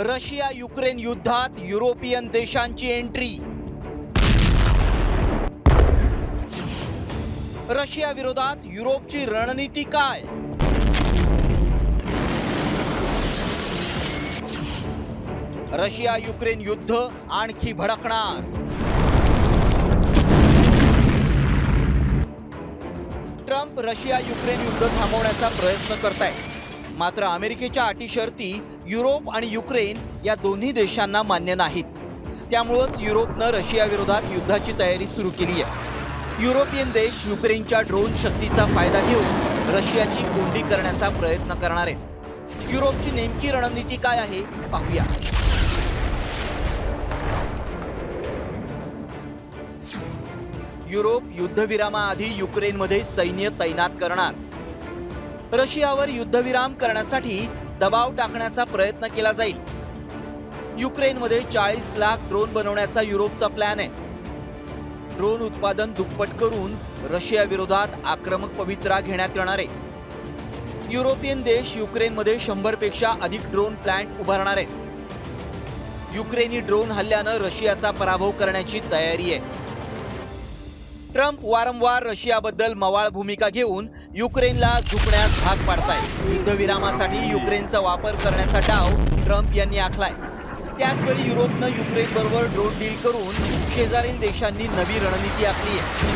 Russia Ukraine युद्धात European देशांची entry. Russia विरोधात युरोपची रणनीती काय? रशिया युक्रेन युद्ध आणखी भडकणार. ट्रम्प रशिया युक्रेन युद्ध थांबवण्याचा प्रयत्न करताय मात्र अमेरिकेच्या अटी शर्ती युरोप आणि युक्रेन या दोन्ही देशांना मान्य नाहीत. त्यामुळंच युरोपनं रशियाविरोधात युद्धाची तयारी सुरू केली आहे. युरोपियन देश युक्रेनच्या ड्रोन शक्तीचा फायदा घेऊन रशियाची कोंडी करण्याचा प्रयत्न करणार आहेत. युरोपची नेमकी रणनीती काय आहे पाहूया. युरोप युद्धविरामाआधी युक्रेनमध्ये सैन्य तैनात करणार. रशियावर युद्धविराम करण्यासाठी दबाव टाकण्याचा प्रयत्न केला जाईल. युक्रेनमध्ये चाळीस लाख ड्रोन बनवण्याचा युरोपचा प्लॅन आहे. ड्रोन उत्पादन दुप्पट करून रशिया विरोधात आक्रमक पवित्रा घेण्यात येणार आहे. युरोपियन देश युक्रेनमध्ये शंभरपेक्षा अधिक ड्रोन प्लांट उभारणार आहेत. युक्रेनी ड्रोन हल्ल्यानं रशियाचा पराभव करण्याची तयारी आहे. ट्रम्प वारंवार रशियाबद्दल मवाळ भूमिका घेऊन युक्रेनला झुकण्यास भाग पाडताय युद्धविरामासाठी युक्रेनचा वापर करण्याचा डाव ट्रम्प यांनी आखलाय. त्याचवेळी युरोपनं युक्रेन बरोबर ड्रोन डील करून शेजारील देशांनी नवी रणनीती आखली आहे.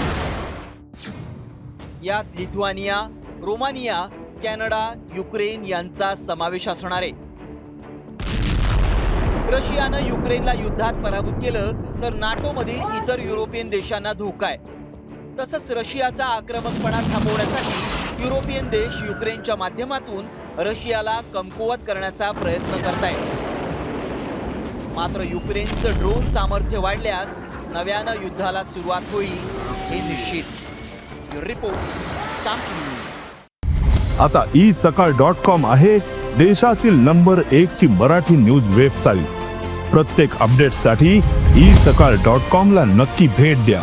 यात लिथुआनिया रोमानिया कॅनडा युक्रेन यांचा समावेश असणार आहे. रशियानं युक्रेनला युद्धात पराभूत केलं तर नाटोमधील इतर युरोपियन देशांना धोका आहे. तसंच रशियाचा आक्रमकपणा थांबवण्यासाठी युरोपियन देश युक्रेनच्या माध्यमातून रशियाला कमकुवत करण्याचा प्रयत्न करतायत. मात्र युक्रेनचं ड्रोन सामर्थ्य वाढल्यास नव्यानं युद्धाला सुरुवात होईल हे निश्चित. Report news. आता ई सकाळ डॉट कॉम आहे देशातील नंबर एक ची मराठी न्यूज वेबसाईट. प्रत्येक अपडेटसाठी ई सकाळ डॉट कॉम ला नक्की भेट द्या.